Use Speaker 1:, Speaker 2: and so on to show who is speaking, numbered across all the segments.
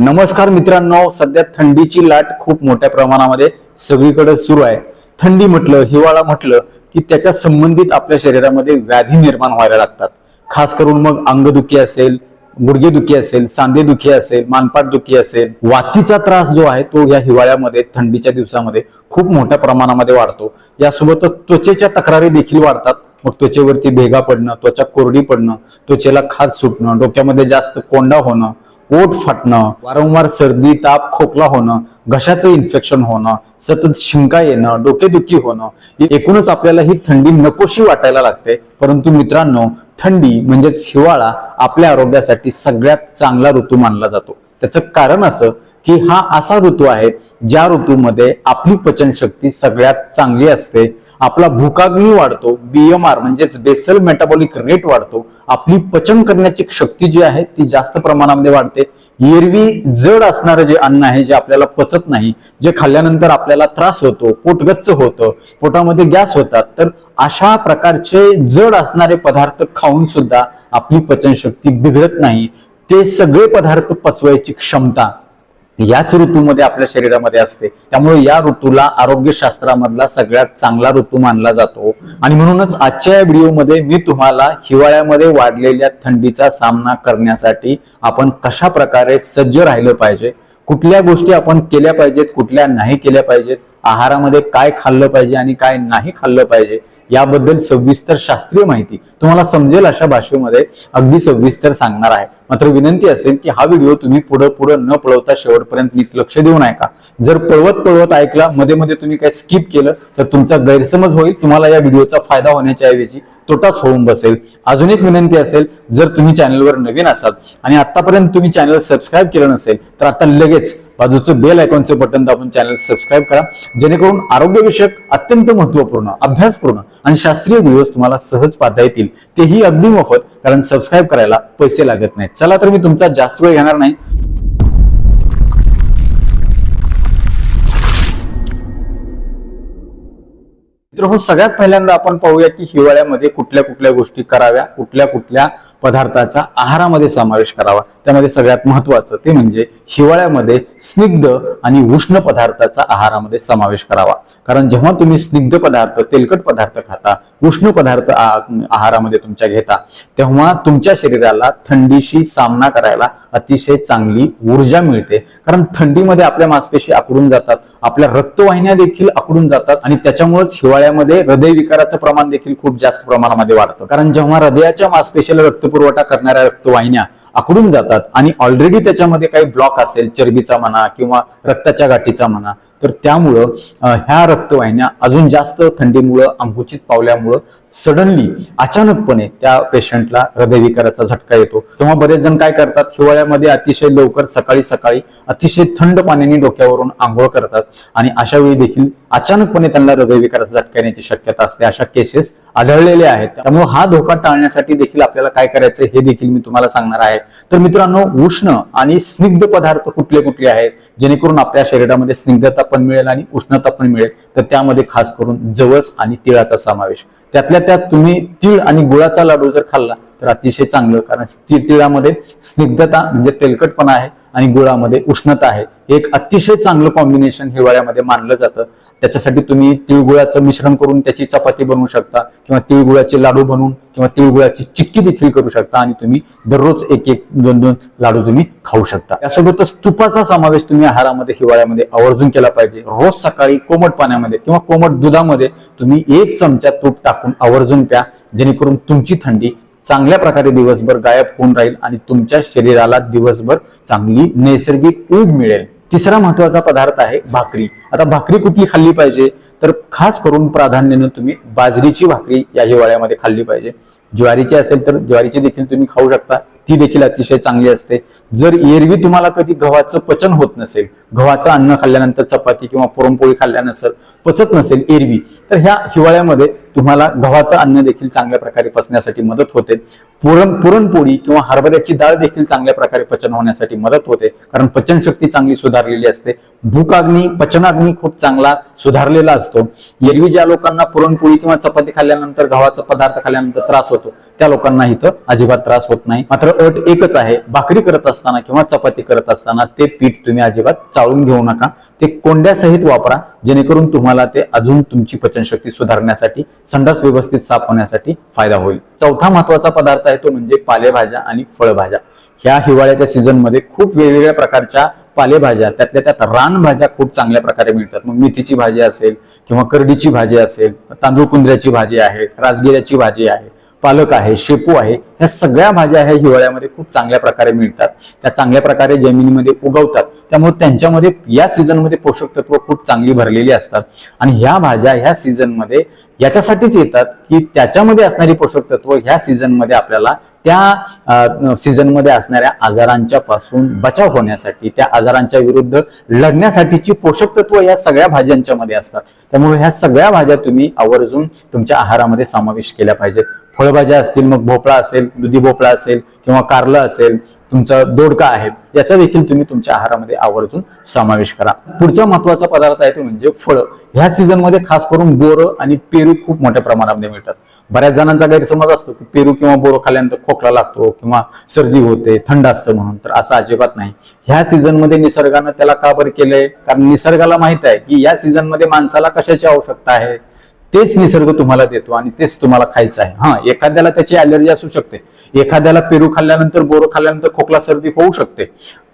Speaker 1: नमस्कार मित्रांनो सध्या थंडीची लाट खूप मोठ्या प्रमाणामध्ये सगळीकडे सुरू आहे. थंडी म्हटलं हिवाळा म्हटलं की त्याच्या संबंधित आपल्या शरीरामध्ये व्याधी निर्माण व्हायला लागतात. खास करून मग अंगदुखी असेल गुडघेदुखी असेल सांधेदुखी असेल मानपाट दुखी असेल वातीचा त्रास जो आहे तो या हिवाळ्यामध्ये थंडीच्या दिवसामध्ये खूप मोठ्या प्रमाणामध्ये वाढतो. यासोबतच त्वचेच्या तक्रारी देखील वाढतात. मग त्वचेवरती भेगा पडणं त्वचा कोरडी पडणं त्वचेला खाज सुटणं डोक्यामध्ये जास्त कोंडा होणं पोट फाटणं वारंवार सर्दी ताप खोकला होणं घशाचं इन्फेक्शन होणं सतत शिंका येणं डोकेदुखी होणं एकूणच आपल्याला ही थंडी नकोशी वाटायला लागते. परंतु मित्रांनो थंडी म्हणजेच हिवाळा आपल्या आरोग्यासाठी सगळ्यात चांगला ऋतू मानला जातो. त्याचं कारण असं की हा असा ऋतू आहे ज्या ऋतूमध्ये आपली पचनशक्ती सगळ्यात चांगली असते. आपला भूकाग्नी वाढतो बीएमआर म्हणजेच बेसल मेटाबॉलिक रेट वाढतो आपली पचन करण्याची शक्ती जी आहे ती जास्त प्रमाणामध्ये वाढते. एरवी जड असणारं जे अन्न आहे जे आपल्याला पचत नाही जे खाल्ल्यानंतर आपल्याला त्रास होतो पोटगच्च होतं पोटामध्ये गॅस होतात तर अशा प्रकारचे जड असणारे पदार्थ खाऊन सुद्धा आपली पचनशक्ती बिघडत नाही. ते सगळे पदार्थ पचवायची क्षमता याच ऋतूमध्ये आपल्या शरीरामध्ये असते. त्यामुळे या ऋतूला आरोग्यशास्त्रामधला सगळ्यात चांगला ऋतू मानला जातो. आणि म्हणूनच आजच्या या व्हिडिओमध्ये मी तुम्हाला हिवाळ्यामध्ये वाढलेल्या थंडीचा सामना करण्यासाठी आपण कशा प्रकारे सज्ज राहिलं पाहिजे कुठल्या गोष्टी आपण केल्या पाहिजेत कुठल्या नाही केल्या पाहिजेत आहारामध्ये काय खाल्लं पाहिजे आणि काय नाही खाल्लं पाहिजे याबद्दल सविस्तर शास्त्रीय माहिती तुम्हाला समजेल अशा भाषेमध्ये अगदी सविस्तर सांगणार आहे. मात्र विनंती असेल की हा व्हिडिओ तुम्ही पुढं पुढं न पळवता शेवटपर्यंत नीट लक्ष देऊन ऐका जर पळवत पळवत ऐकला मध्ये मध्ये तुम्ही काय स्किप केलं तर तुमचा गैरसमज होईल तुम्हाला या व्हिडिओचा फायदा होण्याच्या ऐवजी तोटाच होऊन बसेल. अजून एक विनंती असेल जर तुम्ही चॅनलवर नवीन असाल आणि आतापर्यंत तुम्ही चॅनल सबस्क्राईब केलं नसेल तर आता लगेच बाजूचं बेल आयकॉनचं बटन दाबून चॅनल सबस्क्राईब करा. जेणेकरून आरोग्यविषयक अत्यंत महत्त्वपूर्ण अभ्यासपूर्ण आणि शास्त्रीय व्हिडिओज तुम्हाला सहज पाहता येतील. तेही अगदी मोफत. कारण सबस्क्राईब करायला पैसे लागत नाहीत. चला तर मी तुमचा जास्त वेळ घेणार नाही. तर हो सगळ्यात पहिल्यांदा आपण पाहूया की हिवाळ्यामध्ये कुठल्या कुठल्या गोष्टी कराव्या कुठल्या कुठल्या पदार्थाचा आहारामध्ये समावेश करावा. त्यामध्ये सगळ्यात महत्वाचं ते म्हणजे हिवाळ्यामध्ये स्निग्ध आणि उष्ण पदार्थाचा आहारामध्ये समावेश करावा. कारण जेव्हा तुम्ही स्निग्ध पदार्थ तेलकट पदार्थ खाता उष्ण पदार्थ आहारामध्ये तुमच्या घेता तेव्हा तुमच्या शरीराला थंडीशी सामना करायला अतिशय चांगली ऊर्जा मिळते. कारण थंडीमध्ये आपल्या मांसपेशी आकडून जातात आपल्या रक्तवाहिन्या देखील आकडून जातात आणि त्याच्यामुळेच हिवाळ्यामध्ये हृदयविकाराचं प्रमाण देखील खूप जास्त प्रमाणामध्ये वाढतं. कारण जेव्हा हृदयाच्या मांसपेशीला रक्तपुरवठा करणाऱ्या रक्तवाहिन्या आकडून जातात आणि ऑलरेडी त्याच्यामध्ये काही ब्लॉक असेल चरबीचा म्हणा किंवा रक्ताच्या गाठीचा म्हणा तर त्यामुळं ह्या रक्तवाहिन्या अजून जास्त थंडीमुळं अंकुचित पावल्यामुळं सडनली अचानकपणे त्या पेशंटला हृदयविकाराचा झटका येतो. तेव्हा बरेच जण काय करतात? हिवाळ्यामध्ये अतिशय लवकर सकाळी सकाळी अतिशय थंड पाण्याने डोक्यावरून आंघोळ करतात आणि अशा वेळी देखील अचानकपणे त्यांना हृदयविकाराचा झटका येण्याची शक्यता असते. अशा केसेस आढळलेले आहेत. त्यामुळे हा धोका टाळण्यासाठी देखील आपल्याला काय करायचं हे देखील मी तुम्हाला सांगणार आहे. तर मित्रांनो उष्ण आणि स्निग्ध पदार्थ कुठले कुठले आहेत? जेणेकरून आपल्या शरीरामध्ये स्निग्धता पण मिळेल आणि उष्णता पण मिळेल. तर त्यामध्ये खास करून जवस आणि तिळाचा समावेश. त्यातल्या त्यात तुम्ही तीळ आणि गुळाचा लाडू जर खाल्ला तर अतिशय चांगलं. कारण तिळामध्ये स्निग्धता म्हणजे तेलकटपणा आहे आणि गुळामध्ये उष्णता आहे. एक अतिशय चांगलं कॉम्बिनेशन हिवाळ्यामध्ये मानलं जातं. त्याच्यासाठी तुम्ही तिळगुळाचं मिश्रण करून त्याची चपाती बनवू शकता किंवा तिळगुळाचे लाडू बनवून किंवा तिळगुळाची चिक्की देखील करू शकता आणि तुम्ही दररोज एक एक दोन दोन लाडू तुम्ही खाऊ शकता. यासोबतच तुपाचा समावेश तुम्ही आहारामध्ये हिवाळ्यामध्ये आवर्जून केला पाहिजे. रोज सकाळी कोमट पाण्यामध्ये किंवा कोमट दुधामध्ये तुम्ही एक चमचा तूप टाकून आवर्जून प्या जेणेकरून तुमची थंडी चांगल्या प्रकारे दिवसभर गायब होऊन राहील आणि तुमच्या शरीराला दिवसभर चांगली नैसर्गिक ऊब मिळेल. तिसरा महत्त्वाचा पदार्थ आहे भाकरी. आता भाकरी कुठली खाल्ली पाहिजे? तर खास करून प्राधान्यानं तुम्ही बाजरीची भाकरी या हिवाळ्यामध्ये खाल्ली पाहिजे. ज्वारीची असेल तर ज्वारीची देखील तुम्ही खाऊ शकता. ती देखील अतिशय चांगली असते. जर एरवी तुम्हाला कधी गव्हाचं पचन होत नसेल गव्हाचं अन्न खाल्ल्यानंतर चपाती किंवा पुरणपोळी खाल्ल्यानंतर पचत नसेल एरवी तर ह्या हिवाळ्यामध्ये तुम्हाला गव्हाचं अन्न देखील चांगल्या प्रकारे पचण्यासाठी मदत होते. पुरण पुरणपोळी किंवा हरभऱ्याची डाळ देखील चांगल्या प्रकारे पचन होण्यासाठी मदत होते कारण पचनशक्ती चांगली सुधारलेली असते. भूकाग्नी पचनाग्नी खूप चांगला सुधारलेला असतो. एरवी ज्या लोकांना पुरणपोळी किंवा चपाती खाल्ल्यानंतर गव्हाचा पदार्थ खाल्ल्यानंतर त्रास होतो त्या लोकांना इथं अजिबात त्रास होत नाही. मात्र अट एकच आहे भाकरी करत असताना किंवा चपाती करत असताना ते पीठ तुम्ही अजिबात चाळून घेऊ नका. ते कोंड्यासहित वापरा जेणेकरून तुम्हाला ते अजून तुमची पचनशक्ती सुधारण्यासाठी संडास व्यवस्थित साफ होण्यासाठी फायदा होईल. चौथा महत्त्वाचा पदार्थ आहे तो म्हणजे पालेभाज्या आणि फळभाज्या. ह्या हिवाळ्याच्या सीझनमध्ये खूप वेगवेगळ्या प्रकारच्या पालेभाज्या त्यातल्या त्यात रानभाज्या खूप चांगल्या प्रकारे मिळतात. मग मेथीची भाजी असेल किंवा करडीची भाजी असेल तांदूळ कुंद्र्याची भाजी आहे राजगिऱ्याची भाजी आहे पालक आहे शेपू आहे ह्या सगळ्या भाज्या ह्या हिवाळ्यामध्ये खूप चांगल्या प्रकारे मिळतात. त्या चांगल्या प्रकारे जमिनीमध्ये उगवतात. त्यामुळे त्यांच्यामध्ये या सीझनमध्ये पोषक तत्व खूप चांगली भरलेली असतात. आणि ह्या भाज्या ह्या सीझनमध्ये याच्यासाठीच येतात की त्याच्यामध्ये असणारी पोषक तत्व ह्या सीझनमध्ये आपल्याला त्या सीझनमध्ये असणाऱ्या आजारांच्या पासून बचाव होण्यासाठी त्या आजारांच्या विरुद्ध लढण्यासाठीची पोषक तत्व या सगळ्या भाज्यांच्या मध्ये असतात. त्यामुळे ह्या सगळ्या भाज्या तुम्ही आवर्जून तुमच्या आहारामध्ये समावेश केल्या पाहिजेत. फळभाज्या असतील मग भोपळा असेल दुधी भोपळा असेल किंवा कारलं असेल तुमचा दोडका आहे याचा देखील तुम्ही तुमच्या आहारामध्ये आवर्जून समावेश करा. पुढचा महत्त्वाचा पदार्थ आहे तो म्हणजे फळं. ह्या सीझनमध्ये खास करून बोरं आणि पेरू खूप मोठ्या प्रमाणामध्ये मिळतात. बऱ्याच जणांचा गैरसमज असतो की पेरू किंवा बोरं खाल्यानंतर खोकला लागतो किंवा सर्दी होते थंड असतं म्हणून तर असं अजिबात नाही. ह्या सीझनमध्ये निसर्गानं त्याला का बरं केलंय? कारण निसर्गाला माहीत आहे की या सीझनमध्ये माणसाला कशाची आवश्यकता आहे? तेच निसर्ग तुम्हाला देतो आणि तेच तुम्हाला खायचं आहे. हा एखाद्याला त्याची अलर्जी असू शकते. एखाद्याला पेरू खाल्ल्यानंतर बोरं खाल्ल्यानंतर खोकला सर्दी होऊ शकते.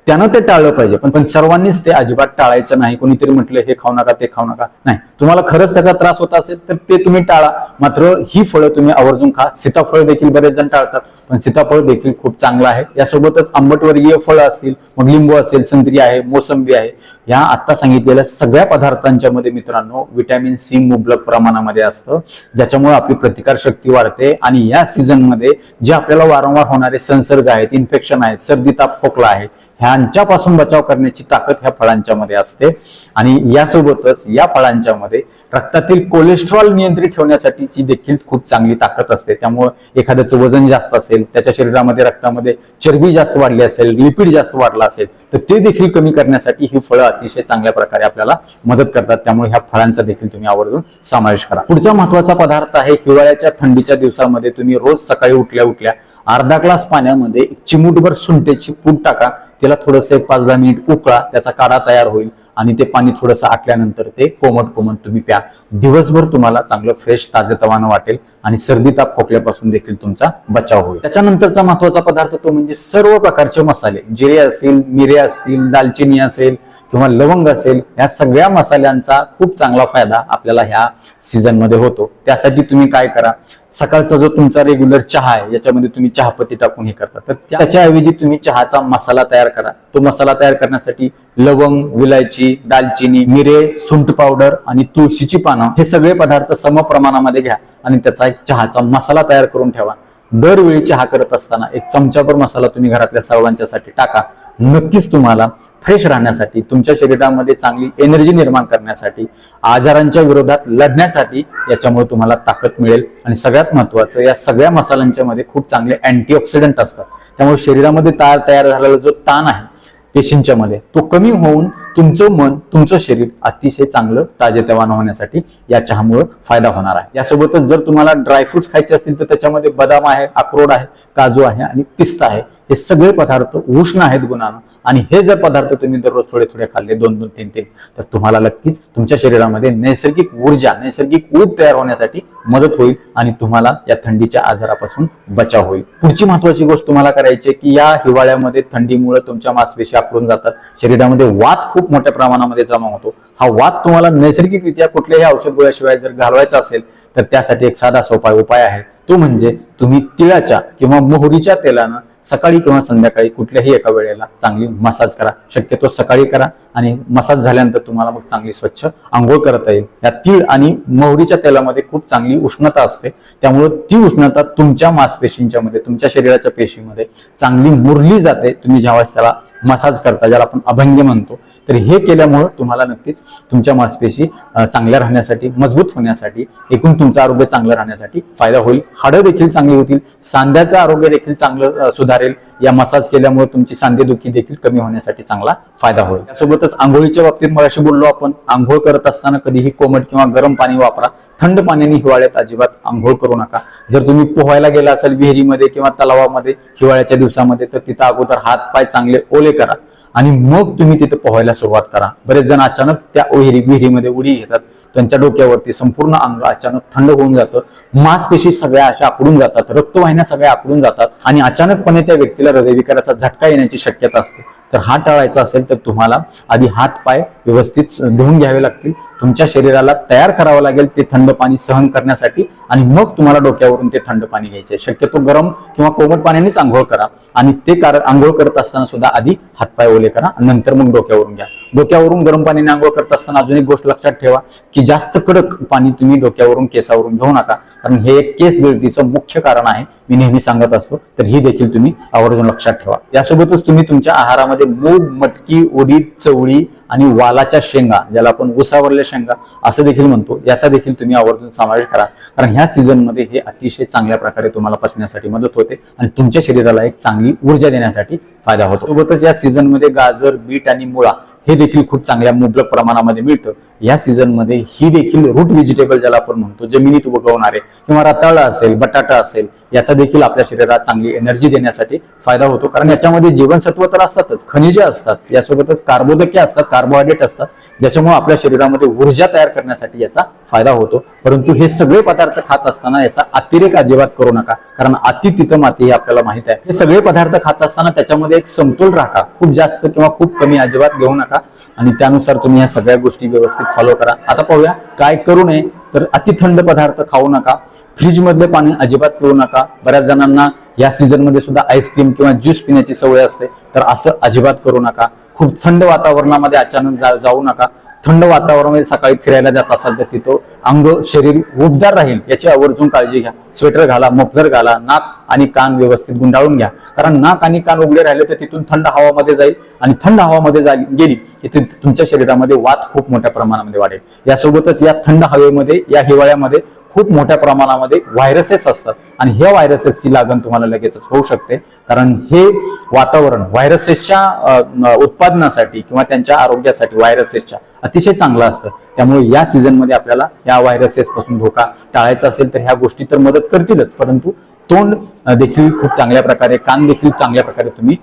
Speaker 1: त्यानं ते टाळलं पाहिजे. पण पण सर्वांनीच ते अजिबात टाळायचं नाही. कोणीतरी म्हटलं हे खाऊ नका ते खाऊ नका. नाही. तुम्हाला खरंच त्याचा त्रास होत असेल तर ते तुम्ही टाळा. मात्र ही फळं तुम्ही आवर्जून खा. सीताफळ देखील बरेच जण टाळतात पण सीताफळ देखील खूप चांगलं आहे. यासोबतच आंबटवर्गीय फळं असतील मग लिंबू असेल संत्री आहे मोसंबी आहे या आता सांगितलेल्या सगळ्या पदार्थांच्या मध्ये मित्रांनो विटॅमिन सी मुबलक प्रमाणामध्ये असतं ज्याच्यामुळे आपली प्रतिकार शक्ती वाढते आणि या सीझनमध्ये जे आपल्याला वारंवार होणारे संसर्ग आहेत इन्फेक्शन आहेत सर्दी ताप खोकला आहे ह्या त्यांच्यापासून बचाव करण्याची ताकद ह्या फळांच्या मध्ये असते. आणि यासोबतच या फळांच्या मध्ये रक्तातील कोलेस्ट्रॉल नियंत्रित ठेवण्यासाठीची देखील खूप चांगली ताकद असते. त्यामुळे एखाद्याचं वजन जास्त असेल त्याच्या शरीरामध्ये रक्तामध्ये चरबी जास्त वाढली असेल लिपिड जास्त वाढला असेल तर ते देखील कमी करण्यासाठी ही फळं अतिशय चांगल्या प्रकारे आपल्याला मदत करतात. त्यामुळे ह्या फळांचा देखील तुम्ही आवर्जून समावेश करा. पुढचा महत्त्वाचा पदार्थ आहे हिवाळ्याच्या थंडीच्या दिवसामध्ये तुम्ही रोज सकाळी उठल्या उठल्या अर्धा ग्लास पाण्यामध्ये चिमूटभर सुंठेची पूड टाका. त्याला थोडंसं एक पाच दहा मिनिट उकळा त्याचा काढा तयार होईल आणि ते पाणी थोडंसं आटल्यानंतर ते कोमट कोमट तुम्ही प्या. दिवसभर तुम्हाला चांगलं फ्रेश ताजेतवानं वाटेल आणि सर्दी ताप खोकल्यापासून देखील तुमचा बचाव होईल. त्याच्यानंतरचा महत्त्वाचा पदार्थ तो म्हणजे सर्व प्रकारचे मसाले. जिरे असतील मिरे असतील दालचिनी असेल किंवा लवंग असेल या सगळ्या मसाल्यांचा खूप चांगला फायदा आपल्याला ह्या सीझनमध्ये होतो. त्यासाठी तुम्ही काय करा सकाळचा जो तुमचा रेग्युलर चहा आहे याच्यामध्ये तुम्ही चहापत्ती टाकून हे करता. तर त्याच्याऐवजी तुम्ही चहाचा मसाला तयार करा. तो मसाला तयार करण्यासाठी लवंग विलायची दालचिनी मिरे सुंठ पावडर आणि तुळशीची पानं हे सगळे पदार्थ सम प्रमाणामध्ये घ्या आणि त्याचा एक चहाचा मसाला तयार करून ठेवा. दरवेळी चहा करत असताना एक चमचाभर मसाला तुम्ही घरातल्या सर्वांच्यासाठी टाका. नक्कीच तुम्हाला फ्रेश राहण्यासाठी तुमच्या शरीरामध्ये चांगली एनर्जी निर्माण करण्यासाठी आजारांच्या विरोधात लढण्यासाठी याच्यामुळे तुम्हाला ताकद मिळेल. आणि सगळ्यात महत्वाचं या सगळ्या मसाल्यांच्या मध्ये खूप चांगले अँटीऑक्सिडंट असतात. त्यामुळे शरीरामध्ये तयार तयार झालेला जो ताण आहे पेशींच्या मध्ये तो कमी होऊन तुमचं मन तुमचं शरीर अतिशय चांगलं ताजेतवानं होण्यासाठी या चहामुळे फायदा होणार आहे. यासोबतच जर तुम्हाला ड्रायफ्रुट्स खायचे असतील तर त्याच्यामध्ये बदाम आहे अक्रोड आहे काजू आहे आणि पिस्ता आहे. हे सगळे पदार्थ उष्ण आहेत गुणानं. आणि हे जर पदार्थ तुम्ही दररोज थोडे थोडे खाल्ले दोन दोन तीन तीन तर तुम्हाला नक्कीच तुमच्या शरीरामध्ये नैसर्गिक ऊर्जा नैसर्गिक ऊब तयार होण्यासाठी मदत होईल आणि तुम्हाला या थंडीच्या आजारापासून बचाव होईल. पुढची महत्वाची गोष्ट तुम्हाला करायची आहे की या हिवाळ्यामध्ये थंडीमुळे तुमच्या मासपेशी आकडून जातात. शरीरामध्ये वात खूप मोठ्या प्रमाणामध्ये जमा होतो. हा वाद तुम्हाला नैसर्गिकरित्या कुठल्याही औषध गोळ्याशिवाय जर घालवायचा असेल तर त्यासाठी एक साधा सोपा उपाय आहे. तो म्हणजे तुम्ही तिळाच्या किंवा मोहरीच्या तेलानं सकाळी किंवा संध्याकाळी कुठल्याही एका वेळेला चांगली मसाज करा. शक्यतो सकाळी करा आणि मसाज झाल्यानंतर तुम्हाला मग चांगली स्वच्छ आंघोळ करता येईल. या तीळ आणि मोहरीच्या तेलामध्ये खूप चांगली उष्णता असते. त्यामुळे ती उष्णता तुमच्या मांसपेशींच्या मध्ये तुमच्या शरीराच्या पेशीमध्ये चांगली मुरली जाते. तुम्ही ज्यावेळेस त्याला मसाज करता ज्याला आपण अभंग म्हणतो. तर हे केल्यामुळं तुम्हाला नक्कीच तुमच्या मांसपेशी चांगल्या राहण्यासाठी मजबूत होण्यासाठी एकूण तुमचं आरोग्य चांगलं राहण्यासाठी फायदा होईल. हाडं देखील चांगली होतील. सांध्याचं आरोग्य देखील चांगलं सुधारेल. या मसाज केल्यामुळे तुमची सांधेदुखी देखील कमी होण्यासाठी चांगला फायदा होईल. त्यासोबतच आंघोळीच्या बाबतीत मगाशी बोललो आपण आंघोळ करत असताना कधीही कोमट किंवा गरम पाणी वापरा. थंड पाण्याने हिवाळ्यात अजिबात आंघोळ करू नका. जर तुम्ही पोहायला गेला असाल विहिरीमध्ये किंवा तलावामध्ये हिवाळ्याच्या दिवसामध्ये तर तिथं अगोदर हात पाय चांगले ओले करा आणि मग तुम्ही तिथे पोहायला सुरुवात करा. बरेच जण अचानक त्या ओहिरी विहिरीमध्ये उडी घेतात. त्यांच्या डोक्यावरती संपूर्ण अंग अचानक थंड होऊन जातं. मांसपेशी सगळ्या अशा आकडून जातात रक्तवाहिन्या सगळ्या आकडून जातात आणि अचानकपणे त्या व्यक्तीला हृदयविकाराचा झटका येण्याची शक्यता असते. तर हा टाळायचा असेल तर तुम्हाला आधी हात पाय व्यवस्थित धुवून घ्यावे लागतील. तुमच्या शरीराला तयार करावं लागेल ते थंड पाणी सहन करण्यासाठी आणि मग तुम्हाला डोक्यावरून ते थंड पाणी घ्यायचे शक्यतो गरम किंवा कोमट पाण्यानेच आंघोळ करा आणि ते कार आंघोळ करत असताना सुद्धा आधी हातपाय ओले करा आणि नंतर मग डोक्यावरून घ्या. डोक्यावरून गरम पाण्याने नांगोळ करत असताना अजून एक गोष्ट लक्षात ठेवा की जास्त कडक पाणी तुम्ही डोक्यावरून केसावरून घेऊ नका. कारण हे एक केस गळतीचं मुख्य कारण आहे मी नेहमी सांगत असतो. तर ही देखील तुम्ही आवर्जून लक्षात ठेवा. यासोबतच तुम्ही तुमच्या आहारामध्ये मूग मटकी उडीद चवळी आणि वालाच्या शेंगा ज्याला आपण उसावरल्या शेंगा असं देखील म्हणतो याचा देखील तुम्ही आवर्जून समावेश करा. कारण ह्या सीझनमध्ये हे अतिशय चांगल्या प्रकारे तुम्हाला पचण्यासाठी मदत होते आणि तुमच्या शरीराला एक चांगली ऊर्जा देण्यासाठी फायदा होतो. सोबतच या सीझनमध्ये गाजर बीट आणि मुळा हे देखील खूप चांगल्या मुबलक प्रमाणामध्ये मिळतं. या सीझनमध्ये ही देखील रूट व्हेजिटेबल ज्याला आपण म्हणतो जमिनीत उगवणारे किंवा रताळा असेल बटाटा असेल याचा देखील आपल्या शरीरात चांगली एनर्जी देण्यासाठी फायदा होतो. कारण याच्यामध्ये जीवनसत्व तर असतातच खनिजे असतात यासोबतच कार्बोदके असतात कार्बोहायड्रेट असतात ज्याच्यामुळे आपल्या शरीरामध्ये ऊर्जा तयार करण्यासाठी याचा फायदा होतो. परंतु हे सगळे पदार्थ खात असताना याचा अतिरेक अजिबात करू नका कारण अति तिथं माती हे आपल्याला माहीत आहे. हे सगळे पदार्थ खात असताना त्याच्यामध्ये एक समतोल राखा खूप जास्त किंवा खूप कमी अजिबात घेऊ नका. आणि त्यानुसार तुम्ही या सगळ्या गोष्टी व्यवस्थित फॉलो करा. आता पाहूया काय करू नये तर अति थंड पदार्थ खाऊ नका. फ्रीज मधले पाणी अजिबात पिऊ नका. बऱ्याच जणांना या सीझनमध्ये सुद्धा आईस्क्रीम किंवा ज्यूस पिण्याची सवय असते तर असं अजिबात करू नका. खूप थंड वातावरणामध्ये अचानक जाऊ नका. थंड वातावरणामध्ये सकाळी फिरायला जात असाल तर तिथं अंग शरीर उबदार राहील याची आवर्जून काळजी घ्या. स्वेटर घाला मफलर घाला नाक आणि कान व्यवस्थित गुंडाळून घ्या. कारण नाक आणि कान उघडे राहिले तर तिथून थंड हवामध्ये जाईल आणि थंड हवामध्ये जा- गेली की तुमच्या शरीरामध्ये वात खूप मोठ्या प्रमाणामध्ये वाढेल. यासोबतच या थंड हवेमध्ये या हिवाळ्यामध्ये खूप मोठ्या प्रमाणामध्ये व्हायरसेस असतात. आणि ह्या व्हायरसेसची लागण तुम्हाला लगेचच होऊ शकते. कारण हे वातावरण व्हायरसेसच्या उत्पादनासाठी किंवा त्यांच्या आरोग्यासाठी व्हायरसेसच्या अतिशय चांगलं असतं. त्यामुळे या सीझनमध्ये आपल्याला या व्हायरसेस पासून धोका टाळायचा असेल तर ह्या गोष्टी तर मदत करतीलच. परंतु तोंड देखील खूप चांगल्या प्रकारे कान देखील चांगल्या प्रकारे तुम्ही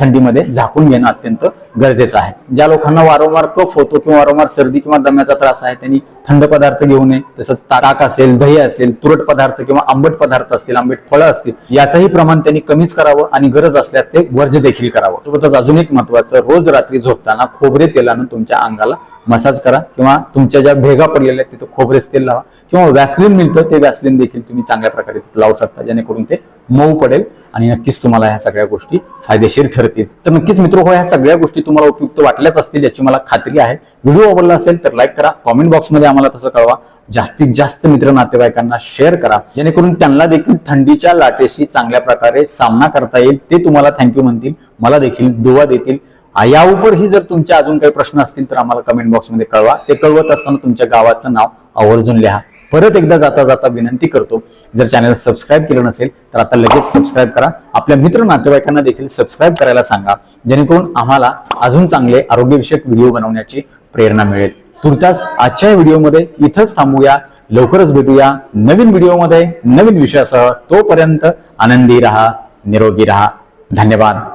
Speaker 1: थंडीमध्ये झाकून घेणं अत्यंत गरजेचं आहे. ज्या लोकांना वारंवार कफ होतो किंवा वारंवार सर्दी किंवा दम्याचा त्रास आहे त्यांनी थंड पदार्थ घेऊ नये तसंच ताक असेल दही असेल तुरट पदार्थ किंवा आंबट पदार्थ असतील आंबट फळं असतील याचंही प्रमाण त्यांनी कमीच करावं आणि गरज असल्यास ते वर्ज देखील करावं. सोबतच अजून एक महत्वाचं रोज रात्री झोपताना खोबरे तेलानं तुमच्या अंगाला मसाज करा किंवा तुमच्या ज्या भेगा पडलेल्या आहेत तिथं खोबरेस तेल लावा. किंवा वॅसलिन मिळतं ते वॅसलिन देखील तुम्ही चांगल्या प्रकारे लावू शकता जेणेकरून ते मऊ पडेल आणि नक्कीच तुम्हाला ह्या सगळ्या गोष्टी फायदेशीर ठरतील. तर नक्कीच मित्र हो ह्या सगळ्या गोष्टी तुम्हाला उपयुक्त वाटल्याच असतील याची मला खात्री आहे. व्हिडिओ आवडला असेल तर लाईक करा कॉमेंट बॉक्समध्ये आम्हाला तसं कळवा. जास्तीत जास्त मित्र नातेवाईकांना शेअर करा. जेणेकरून त्यांना देखील थंडीच्या लाटेशी चांगल्या प्रकारे सामना करता येईल ते तुम्हाला थँक्यू म्हणतील मला देखील दुवा देतील. या उपरही जर तुमचे अजून काही प्रश्न असतील तर आम्हाला कमेंट बॉक्समध्ये कळवा. ते कळवत असताना तुमच्या गावाचं नाव आवर्जून लिहा. परत एकदा जाता जाता विनंती करतो जर चॅनल सबस्क्राईब केलं नसेल तर आता लगेच सबस्क्राईब करा. आपल्या मित्र नातेवाईकांना देखील सबस्क्राईब करायला सांगा जेणेकरून आम्हाला अजून चांगले आरोग्यविषयक व्हिडिओ बनवण्याची प्रेरणा मिळेल. तुर्तास आजच्या व्हिडिओमध्ये इथंच थांबूया. लवकरच भेटूया नवीन व्हिडिओमध्ये नवीन विषयासह. तोपर्यंत आनंदी राहा निरोगी राहा. धन्यवाद.